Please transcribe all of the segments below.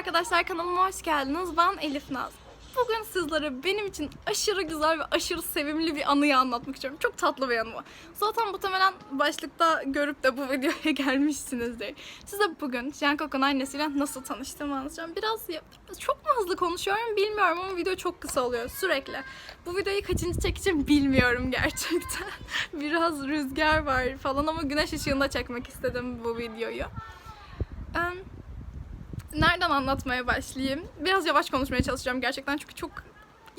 arkadaşlar kanalıma hoş geldiniz. Ben Elif Naz. Bugün sizlere benim için aşırı güzel ve aşırı sevimli bir anıyı anlatmak istiyorum. Çok tatlı bir anı bu. Zaten muhtemelen başlıkta görüp de bu videoya gelmişsinizdir. Size bugün Jungkook'un annesiyle nasıl tanıştığımı anlatacağım. Biraz çok mu hızlı konuşuyorum bilmiyorum ama video çok kısa oluyor sürekli. Bu videoyu kaçıncı çekeceğim bilmiyorum gerçekten. Biraz rüzgar var falan ama güneş ışığında çekmek istedim bu videoyu. Em, Nereden anlatmaya başlayayım? Biraz yavaş konuşmaya çalışacağım gerçekten çünkü çok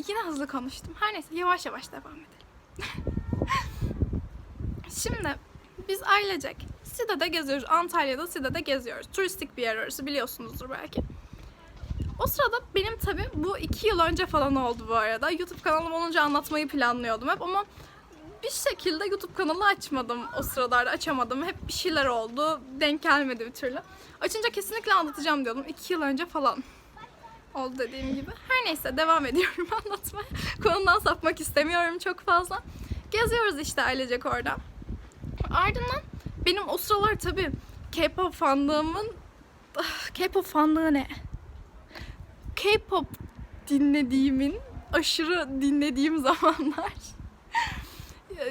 yine hızlı konuştum. Her neyse yavaş yavaş devam edelim. Şimdi biz ailecek Side'de geziyoruz. Antalya'da Side'de geziyoruz. Turistik bir yer orası biliyorsunuzdur belki. O sırada benim tabii bu iki yıl önce falan oldu bu arada. YouTube kanalım olunca anlatmayı planlıyordum hep ama bir şekilde YouTube kanalı açmadım o sıralarda açamadım. Hep bir şeyler oldu. Denk gelmedi bir türlü. Açınca kesinlikle anlatacağım diyordum. iki yıl önce falan oldu dediğim gibi. Her neyse devam ediyorum anlatmaya. Konudan sapmak istemiyorum çok fazla. Geziyoruz işte ailecek orada. Ardından benim o sıralar tabii K-pop fanlığımın Ah, K-pop fanlığı ne? K-pop dinlediğimin aşırı dinlediğim zamanlar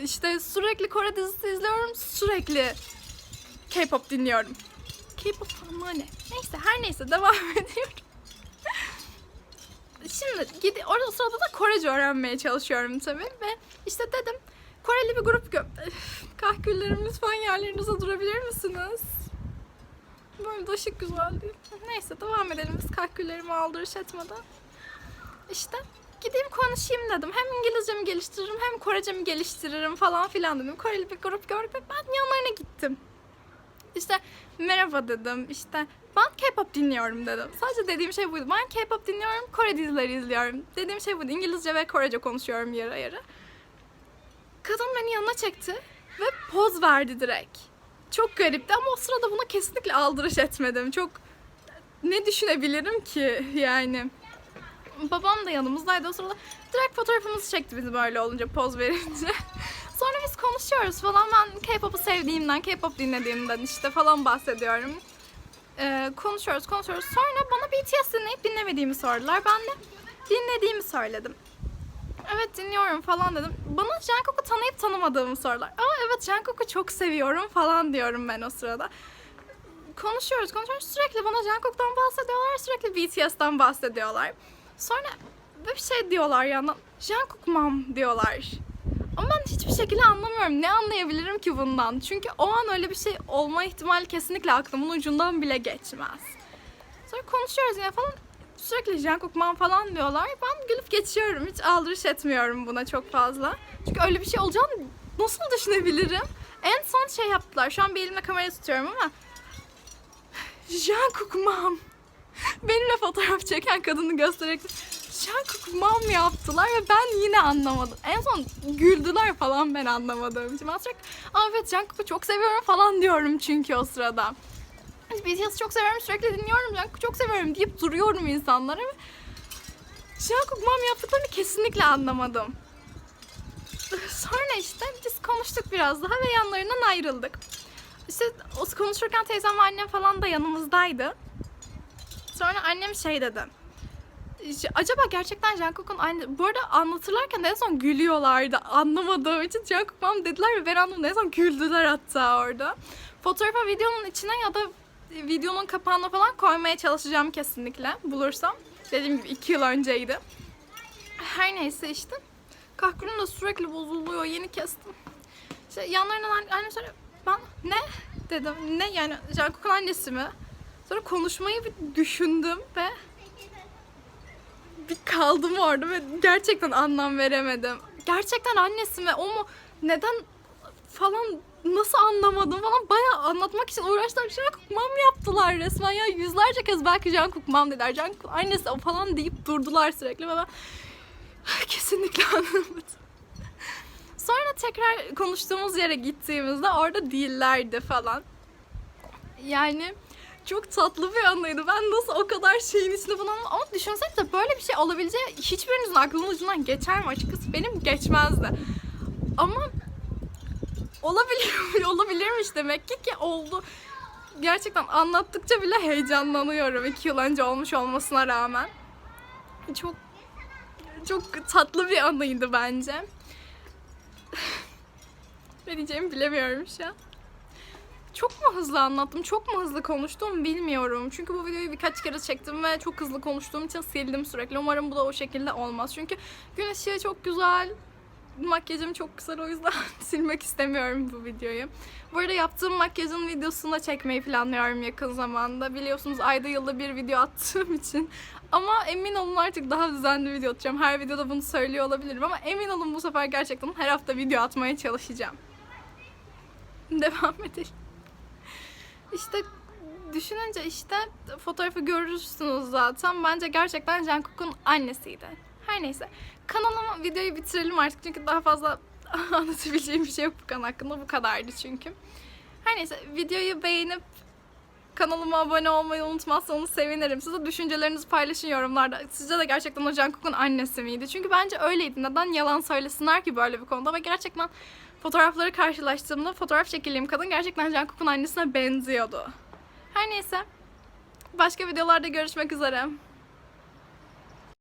işte sürekli Kore dizisi izliyorum, sürekli K-pop dinliyorum. K-pop fanlığı ne? Neyse her neyse devam ediyorum. Şimdi gidi orada sırada da Korece öğrenmeye çalışıyorum tabii ve işte dedim Koreli bir grup gö... Kahküllerim lütfen yerlerinize durabilir misiniz? Böyle de ışık güzel değil. Neyse devam edelim biz kahküllerimi aldırış etmeden. İşte gideyim konuşayım dedim. Hem İngilizcemi geliştiririm hem Korecemi geliştiririm falan filan dedim. Koreli bir grup gördük ve ben yanlarına gittim. İşte merhaba dedim. İşte ben K-pop dinliyorum dedim. Sadece dediğim şey buydu. Ben K-pop dinliyorum, Kore dizileri izliyorum. Dediğim şey buydu. İngilizce ve Korece konuşuyorum yarı yarı. Kadın beni yanına çekti ve poz verdi direkt. Çok garipti ama o sırada buna kesinlikle aldırış etmedim. Çok ne düşünebilirim ki yani. Babam da yanımızdaydı o sırada. Direkt fotoğrafımızı çekti bizi böyle olunca poz verince. Sonra biz konuşuyoruz falan. Ben K-pop'u sevdiğimden, K-pop dinlediğimden işte falan bahsediyorum. Ee, konuşuyoruz, konuşuyoruz. Sonra bana BTS dinleyip dinlemediğimi sordular. Ben de dinlediğimi söyledim. Evet dinliyorum falan dedim. Bana Jungkook'u tanıyıp tanımadığımı sordular. Aa evet Jungkook'u çok seviyorum falan diyorum ben o sırada. Konuşuyoruz, konuşuyoruz. Sürekli bana Jungkook'tan bahsediyorlar, sürekli BTS'ten bahsediyorlar. Sonra bir şey diyorlar yandan. Jungkook mom diyorlar. Ama ben hiçbir şekilde anlamıyorum. Ne anlayabilirim ki bundan? Çünkü o an öyle bir şey olma ihtimali kesinlikle aklımın ucundan bile geçmez. Sonra konuşuyoruz yine falan. Sürekli Jungkook mom falan diyorlar. Ben gülüp geçiyorum. Hiç aldırış etmiyorum buna çok fazla. Çünkü öyle bir şey olacağını nasıl düşünebilirim? En son şey yaptılar. Şu an bir elimle kamerayı tutuyorum ama Jungkook mom. Benimle fotoğraf çeken kadını göstererek Jungkook mom yaptılar ve ben yine anlamadım. En son güldüler falan ben anlamadığım için. Ben sürekli Aa evet Jungkook'u çok seviyorum falan diyorum çünkü o sırada. BTS'i çok seviyorum sürekli dinliyorum Jungkook'u çok seviyorum deyip duruyorum insanlara Jungkook mom yaptıklarını kesinlikle anlamadım. Sonra işte biz konuştuk biraz daha ve yanlarından ayrıldık. İşte konuşurken teyzem ve annem falan da yanımızdaydı. Sonra annem şey dedi. Acaba gerçekten Jungkook'un anne... Bu arada anlatırlarken en son gülüyorlardı. Anlamadığım için Jungkook mom dediler ve ben anlamadım. En son güldüler hatta orada. Fotoğrafa videonun içine ya da videonun kapağına falan koymaya çalışacağım kesinlikle bulursam. Dediğim gibi iki yıl önceydi. Her neyse işte. Kahkülüm de sürekli bozuluyor. Yeni kestim. İşte yanlarından anne, annem sonra ben ne dedim. Ne yani Jungkook'un annesi mi? Sonra konuşmayı bir düşündüm ve bir kaldım orada ve gerçekten anlam veremedim. Gerçekten annesi mi? O mu? Neden falan nasıl anlamadım falan bayağı anlatmak için uğraştılar. Jungkook mom yaptılar resmen ya yüzlerce kez belki Jungkook mom dediler. Jungkook annesi o falan deyip durdular sürekli ve ben kesinlikle anlamadım. Sonra tekrar konuştuğumuz yere gittiğimizde orada değillerdi falan. Yani çok tatlı bir anıydı. Ben nasıl o kadar şeyin içinde bulundum. Ama düşünsenize böyle bir şey olabileceği hiçbirinizin aklının ucundan geçer mi açıkçası? Benim geçmezdi. Ama olabilir, olabilirmiş demek ki ki oldu. gerçekten anlattıkça bile heyecanlanıyorum. iki yıl önce olmuş olmasına rağmen. Çok çok tatlı bir anıydı bence. ne diyeceğimi bilemiyorum şu an. Çok mu hızlı anlattım, çok mu hızlı konuştum bilmiyorum. Çünkü bu videoyu birkaç kere çektim ve çok hızlı konuştuğum için sildim sürekli. Umarım bu da o şekilde olmaz. Çünkü gün ışığı çok güzel, makyajım çok güzel o yüzden silmek istemiyorum bu videoyu. Bu arada yaptığım makyajın videosunu da çekmeyi planlıyorum yakın zamanda. Biliyorsunuz ayda yılda bir video attığım için. Ama emin olun artık daha düzenli video atacağım. Her videoda bunu söylüyor olabilirim ama emin olun bu sefer gerçekten her hafta video atmaya çalışacağım. Devam edelim. İşte düşününce işte fotoğrafı görürsünüz zaten. Bence gerçekten Jungkook'un annesiydi. Her neyse. Kanalıma videoyu bitirelim artık çünkü daha fazla anlatabileceğim bir şey yok bu kanal hakkında. Bu kadardı çünkü. Her neyse videoyu beğenip kanalıma abone olmayı unutmazsanız sevinirim. Size düşüncelerinizi paylaşın yorumlarda. Sizce de gerçekten o Jungkook'un annesi miydi? Çünkü bence öyleydi. Neden yalan söylesinler ki böyle bir konuda? Ve gerçekten fotoğrafları karşılaştığımda fotoğraf çekildiğim kadın gerçekten Jungkook'un annesine benziyordu. Her neyse. Başka videolarda görüşmek üzere.